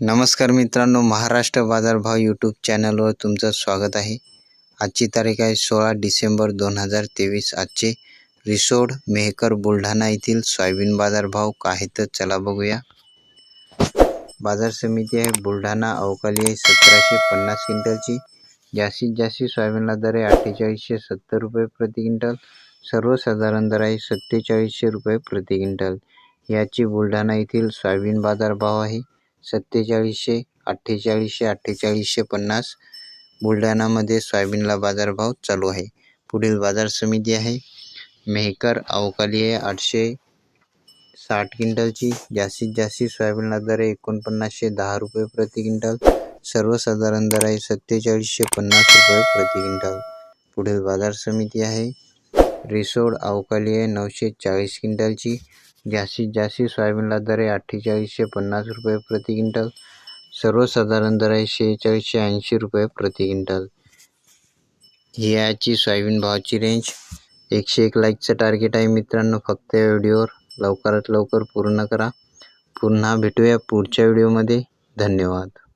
नमस्कार मित्रांनो महाराष्ट्र बाजारभाव यूट्यूब चॅनलवर तुमचं स्वागत आहे. आजची तारीख आहे सोळा डिसेंबर दोन हजार तेवीस. आजचे रिसोड मेहकर बुलढाणा येथील सोयाबीन बाजारभाव काय आहे तर चला बघूया. बाजार समिती आहे बुलढाणा अवकाली आहे सतराशे पन्नास क्विंटलची. जास्तीत जास्त सोयाबीनला दर आहे अठ्ठेचाळीसशे सत्तर रुपये प्रति क्विंटल. सर्वसाधारण दर आहे सत्तेचाळीसशे रुपये प्रति क्विंटल. याची बुलढाणा येथील सोयाबीन बाजारभाव आहे. सत्तेचाळीसशे अठ्ठेचाळीसशे अठ्ठेचाळीसशे पन्नास बुलढाणामध्ये सोयाबीनला बाजारभाव चालू आहे. पुढील बाजार समिती आहे. मेहकर अवकाली आहे. आठशे साठ क्विंटलची जास्तीत जास्त सोयाबीनला दर आहे. एकोणपन्नासशे दहा रुपये प्रति क्विंटल. सर्वसाधारण दर आहे सत्तेचाळीसशे पन्नास रुपये प्रति क्विंटल. पुढील बाजार समिती आहे. रिसोड अवकाली आहे नऊशे चाळीस क्विंटलची. जास्तीत जास्त सोयाबीनला दर आहे अठ्ठेचाळीसशे पन्नास रुपये प्रति क्विंटल. सर्वसाधारण दर आहे शेहेचाळीसशे ऐंशी रुपये प्रति क्विंटल. ही सोयाबीन भावाची रेंज एकशे एक लाईकचं टार्गेट आहे मित्रांनो. फक्त या व्हिडिओवर लवकरात लवकर पूर्ण करा. पुन्हा भेटूया पुढच्या व्हिडिओमध्ये. धन्यवाद.